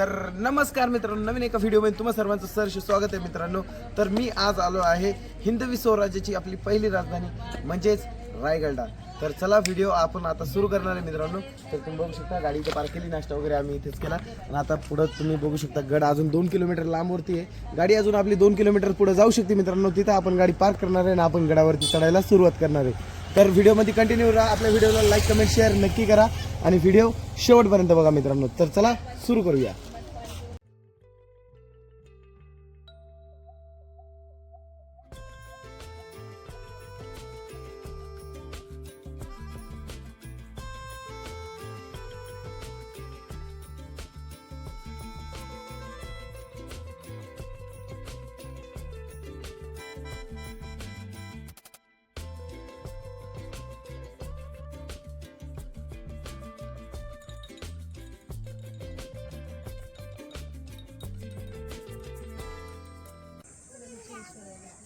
तर नमस्कार मित्रांनो नवीन एका व्हिडिओमध्ये तुम्हा सर्वांचं सहर्ष स्वागत आहे मित्रांनो. तर मी आज आलो आहे हिंदवी स्वराज्याची आपली पहिली राजधानी म्हणजेच रायगडला. तर चला व्हिडिओ आपण आता सुरू करणार आहे मित्रांनो. तर तुम्ही बघू शकता गाडी इथं पार्क केली नाश्ता वगैरे आम्ही इथेच केला. आणि आता पुढं तुम्ही बघू शकता गड अजून दोन किलोमीटर लांबवरती आहे. गाडी अजून आपली दोन किलोमीटर पुढे जाऊ शकते मित्रांनो. तिथं आपण गाडी पार्क करणार आहे आणि आपण गडावरती चढायला सुरुवात करणार आहे. तर व्हिडिओमध्ये कंटिन्यू राहा. आपल्या व्हिडिओला लाईक कमेंट शेअर नक्की करा. आणि व्हिडिओ शेवटपर्यंत बघा मित्रांनो. तर चला सुरू करूया.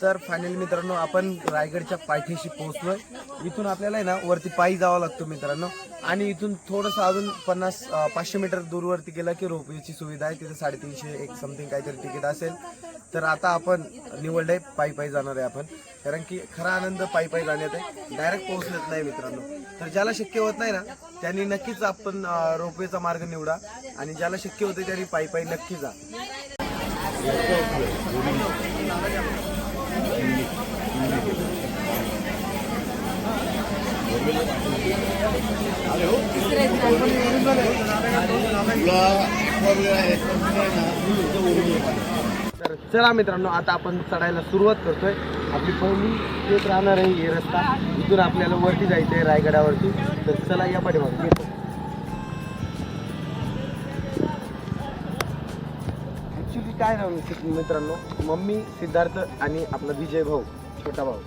तर फायनली मित्रांनो आपण रायगडच्या पायथ्याशी पोहोचलोय. इथून आपल्याला आहे ना वरती पायी जावं लागतो मित्रांनो. आणि इथून थोडंसं अजून पन्नास पाचशे मीटर दूरवरती गेलं की रोपवेची सुविधा आहे. तिथे साडेतीनशे एक समथिंग काहीतरी तिकीट असेल. तर आता आपण निवडलंय पायी पायी जाणार आहे आपण. कारण की खरा आनंद पायी पायी जाण्यात आहे. डायरेक्ट पोहोचलेत नाही मित्रांनो. तर ज्याला शक्य होत नाही ना त्यांनी नक्कीच आपण रोपवेचा मार्ग निवडा. आणि ज्याला शक्य होते त्यांनी पायी पायी नक्की जा. तर चला मित्रांनो आता आपण चढायला सुरुवात करतोय. आपली पहिली येत राहणार आहे हे रस्ता. इथून आपल्याला वरती जायचं आहे रायगडावरती. तर चला या पाठीमागे. ॲक्च्युली काय राहू मित्रांनो? मम्मी सिद्धार्थ आणि आपला विजय भाऊ छोटा भाऊ.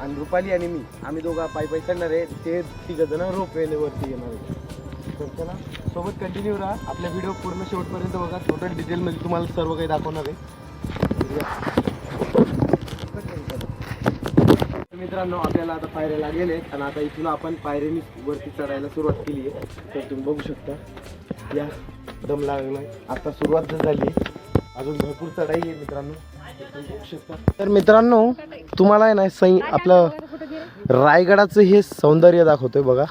आणि रुपाली आणि मी आम्ही दोघा पायी पायी चढणार आहे. ते तिघं जण रोप वरती येणार आहे तर चला सोबत कंटिन्यू राहा. आपला व्हिडिओ पूर्ण शेवटपर्यंत बघा. टोटल डिटेलमध्ये तुम्हाला सर्व काही दाखवणार आहे. मित्रांनो आपल्याला आता पायऱ्या लागेल आहेत. आणि आता इथून आपण पायऱ्यांनी वरती चढायला सुरुवात केली आहे. तर तुम्ही बघू शकता या दम लागलाय. आता सुरुवात जर झाली अजून भरपूर चढाई आहे मित्रांनो. तर मित्रांनो तुम्हाला आहे ना सई आपलं रायगडाचं हे सौंदर्य दाखवतोय बघा.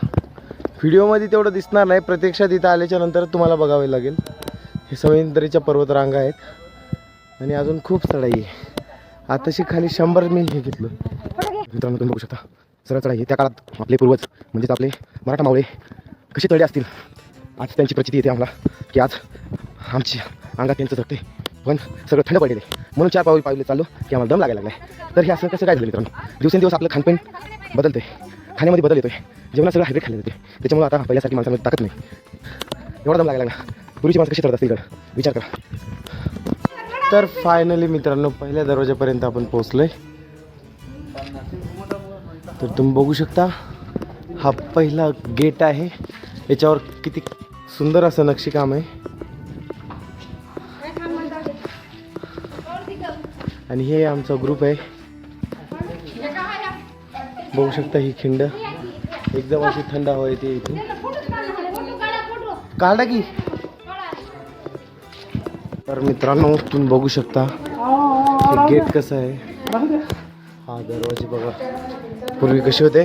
व्हिडिओमध्ये तेवढं दिसणार नाही प्रत्यक्षात इथं आल्याच्यानंतर तुम्हाला बघावे लागेल. हे सह्याद्रीच्या पर्वतरांगा आहेत. आणि अजून खूप चढाई आहे. आताशी खाली शंभर मी हे घेतलं. मित्रांनो तुम्ही बघू शकता. सरळ चढाई आहे. त्या काळात आपले पूर्वज म्हणजेच आपले मराठा मावळे कसे चढे असतील? आज त्यांची प्रचिती येते आम्हाला की आज आमची अंगात त्यांचं झटते. पण सगळं थंड पडलेलं आहे. म्हणून चार पावली पावले चाललो की आम्हाला दम लागायला लागलाय. तर हे असं कसं काय झालं मित्रांनो? दिवसेंदिवस आपलं खानपान बदलते खाण्यामध्ये बदल येतोय. जेवणात सगळं हायब्रिड खाल्ले जाते त्याच्यामुळे आता पहिल्यासारखी माणसामध्ये ताकद नाही. एवढा दम लागायला लागला. पूर्वीची माणसं कशी करत असतील इकडं विचार करा. तर फायनली मित्रांनो पहिल्या दरवाजापर्यंत आपण पोहोचलोय. तर तुम्ही बघू शकता हा पहिला गेट आहे. याच्यावर किती सुंदर असं नक्षीकाम आहे. आणि हे आमचा ग्रुप आहे. बघू शकता ही खिंड. एकदम अशी थंड हवा येते इथून. काढा की. तर मित्रांनो तुम्ही बघू शकता हे गेट कसं आहे. हा दरवाजे बघा. पूर्वी कसे होते?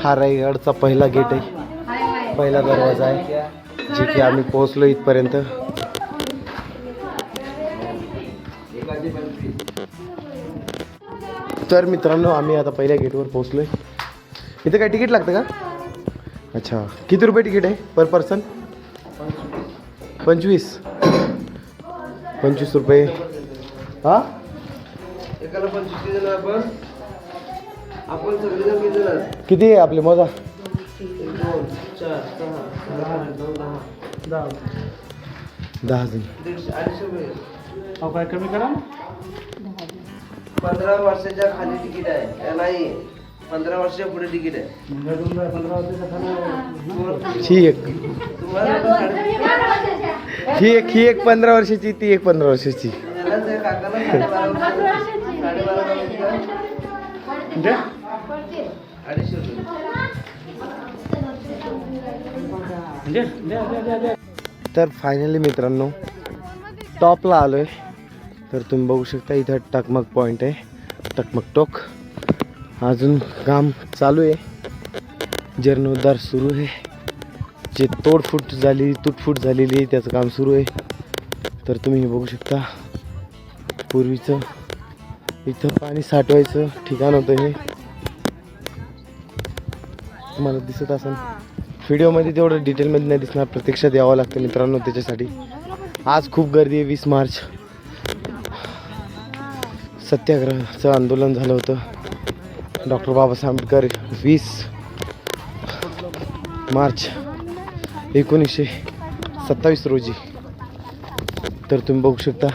हा रायगडचा पहिला गेट आहे. पहिला दरवाजा आहे जे की आम्ही पोहोचलो इथपर्यंत. तर मित्रांनो आम्ही आता पहिल्या गेटवर पोहोचलोय. इथं काय तिकीट लागतं का? अच्छा. किती रुपये तिकीट आहे पर पर्सन? पंचवीस. पंचवीस रुपये. हा? एकाला पंचवीस जण आपण. आपण सगळेजण किती जण किती आहे आपले मोजा? दहा. जण अहो काय कमी करा. पंधरा वर्षाच्या खाली तिकीट आहे. नाही पंधरा वर्षाच्या पुढे तिकीट आहे. पंधरा वर्षाचा ही एक. तुम्हाला पण साडे- ही एक ही एक पंधरा वर्षाची ती एक पंधरा वर्षाची. याला ते काकाला साडेबारा वर्ष साडेबारा वर्षाची. म्हणजे अडीचशे रुपये. म्हणजे द्या द्या द्या द्या तर फायनली मित्रांनो टॉपला आलो आहे तर तुम्ही बघू शकता इथं टकमक पॉईंट आहे. टकमक टोक. अजून काम चालू आहे. जीर्णोद्धार सुरू आहे. जे तोडफूट झाली तुटफूट झालेली आहे त्याचं काम सुरू आहे. तर तुम्ही हे बघू शकता पूर्वीचं इथं पाणी साठवायचं ठिकाण होतं हे. तुम्हाला दिसत असेल. व्हिडिओमध्ये तेवढं डिटेलमध्ये नाही दिसणार. प्रत्यक्षात यावं लागतं मित्रांनो त्याच्यासाठी. आज खूप गर्दी आहे वीस मार्च. सत्याग्रहाचं आंदोलन झालं होतं. डॉक्टर बाबासाहेब आंबेडकर वीस मार्च एकोणीसशे सत्तावीस रोजी. तर तुम्ही बघू शकता.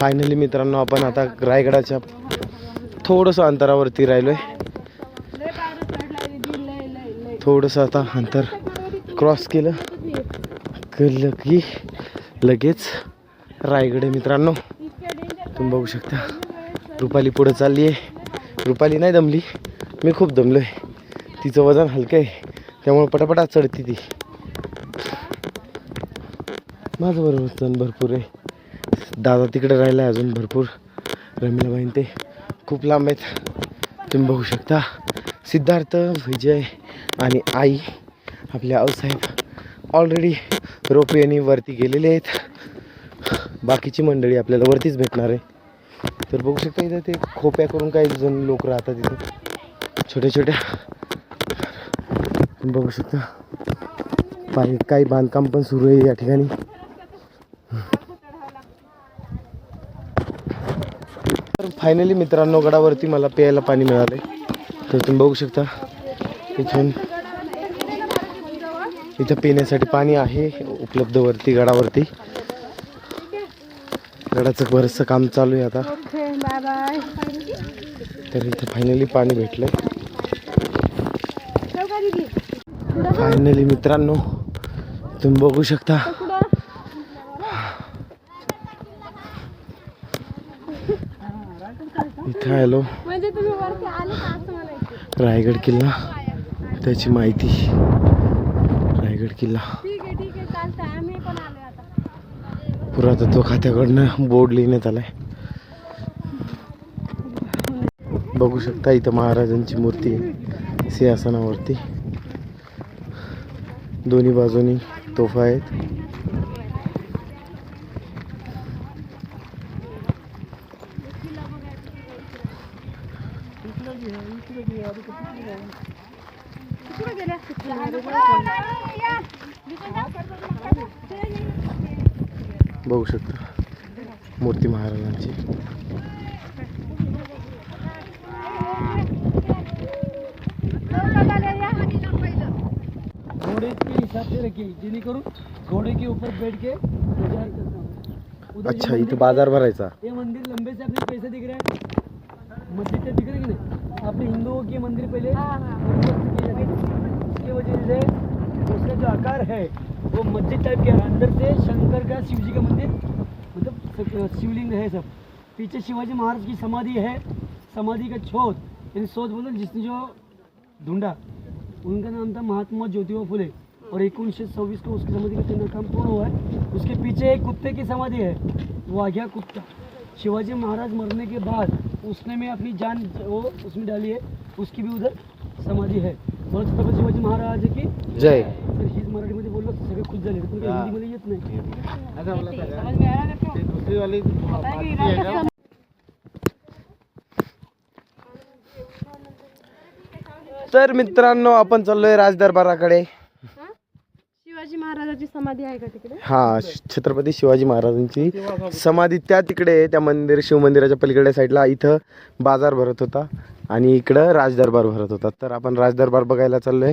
फायनली मित्रांनो आपण आता रायगडाच्या थोडंसं अंतरावरती राहिलो आहे थोडंसं आता अंतर क्रॉस केलं. केलं की लगेच रायगड आहे मित्रांनो. तुम्ही बघू शकता. रुपाली पुढं चालली आहे. रुपाली नाही दमली. मी खूप दमलो आहे तिचं वजन हलकं आहे. त्यामुळे पटापटा चढते ती. माझं बरोबर वजन भरपूर आहे. दादा तिकडे राहिला आहे अजून भरपूर. रमीलाबाईन ते खूप लांब आहेत. तुम्ही बघू शकता. सिद्धार्थ विजय. आणि आई आपल्या आऊसाहेब ऑलरेडी रोपवेनी वरती गेलेले आहेत. बाकीची मंडळी आपल्याला वरतीच भेटणार आहे. तर बघू शकता इथं ते खोप्या करून काही जण लोक राहतात इथं. छोट्या छोट्या. बघू शकता. पाय काही बांधकाम पण सुरू आहे या ठिकाणी. तर फायनली मित्रांनो गडावरती मला प्यायला पाणी मिळालं आहे तर तुम्ही बघू शकता. इथून इथं पिण्यासाठी पाणी आहे उपलब्ध वरती गडावरती. गडाचं बरंचसं काम चालू आहे आता. तर इथं फायनली पाणी भेटलंय. फायनली मित्रांनो तुम्ही बघू शकता. इथं आलो. म्हणजे रायगड किल्ला. त्याची माहिती. रायगड किल्ला. पुरातत्व खात्याकडनं बोर्ड लिहिण्यात आलाय. बघू शकता इथं महाराजांची मूर्ती आहे सिंहासनावरती. दोन्ही बाजूनी तोफा आहेत कुठे गेले बघू शकता. मूर्ती महाराजांची. घोड़े के हिसाब से रखिए जिन्हें करूँ घोड़े के ऊपर बैठ के बाजार करता हूँ उधर अच्छा ये इथं बाजार भरायचा. मंदिर- ये मंदिर लंबे से अपने कैसे दिख रहे हैं. मस्जिद से दिख रहे हैं कि नहीं? अपने हिंदुओं के मंदिर पहले हैं। उसका है। वो मस्जिद टाइप के अंदर से शंकर का शिव जी का मंदिर मतलब शिवलिंग है सब। पीछे शिवाजी महाराज की समाधि है, समाधि का छोत यानी सोच बोलो जिसने जो ढूंढा। उनका नाम था महात्मा ज्योतिबा फुले। और एकोणीसशे सव्वीस को उसकी समाधि का चिन्ह काम पूर्ण हुआ है। उसके पीछे एक कुत्ते की समाधि है। वाघिया कुत्ता। शिवाजी महाराज मरने के बाद उसने में अपनी जान वो उसमें डाली है। उसकी भी उधर समाधि है। बोलो छत्रपती शिवाजी महाराज की जय। सर हीच मराठीमध्ये बोललो तर सगळे खुश झाले. पण काही हिंदीमध्ये येत नाही. तर मित्रांनो आपण चाललोय राजदरबाराकडे. शिवाजी महाराजाची समाधी आहे का तिकडे? हा छत्रपती शिवाजी महाराजांची समाधी त्या तिकडे आहे, त्या मंदिर शिवमंदिराच्या पलीकडे साईडला. इथं बाजार भरत होता आणि इकडं राजदरबार भरत होता. तर आपण राजदरबार बघायला चाललोय.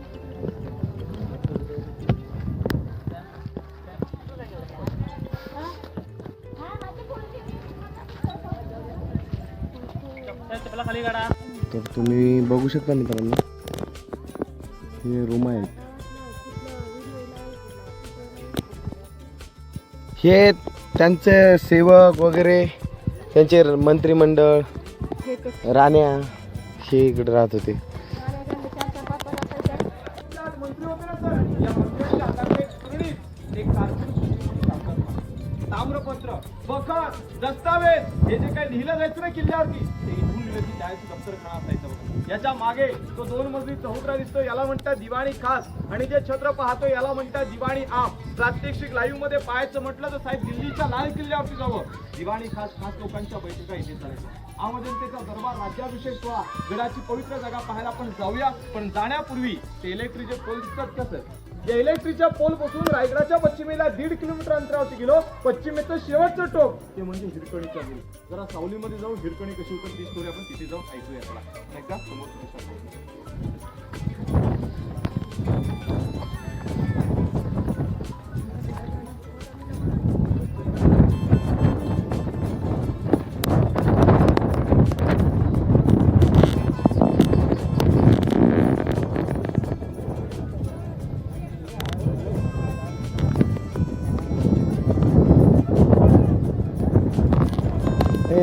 तर तुम्ही बघू शकता मित्रांनो हे रूम आहेत हे त्यांचे सेवक वगैरे त्यांचे मंत्रिमंडळ हे कसं राण्या हे इकडे राहत होते. ताम्रपत्र बखत दस्तावेज हे जे काही लिहिलं जायचं ना किल्ल्यावरती व्यक्ती इथून लिहिलं की याच्या मागे तो दोन मजली चौकरा दिसतो याला म्हणतात दिवाणी खास. आणि जे छत्र पाहतो याला म्हणतात दिवाणी आम. प्रात्यक्षिक लाईव्हमध्ये पाहायचं म्हटलं तर साहेब दिल्लीच्या लाल किल्ल्यावरती जावं. दिवाणी खास खास लोकांच्या बैठका इथे चालायच्या. अमजनतेचा दरबार राज्याभिषेक सोहळा. गडाची पवित्र जागा पाहायला आपण जाऊया. पण जाण्यापूर्वी ते इलेक्ट्रिकचे पोल दिसतात कसं या इलेक्ट्रीच्या पोलपासून रायगडाच्या पश्चिमेला दीड किलोमीटर अंतरावरती गेलो. पश्चिमेचं शेवटचं टोक ते म्हणजे हिरकणीच्या गुरु जरा सावलीमध्ये जाऊन हिरकणी कशी होतं ती स्टोरी आपण तिथे जाऊन ऐकूया चला. समोर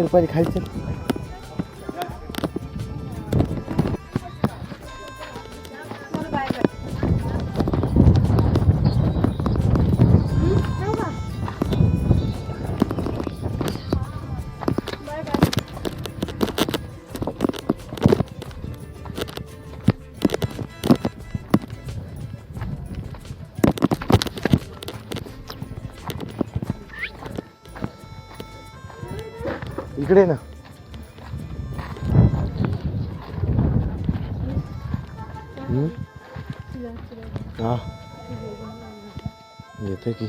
तुम्ही समोर. ए रुपाली इकडे ना. हम्म? हा. येते की?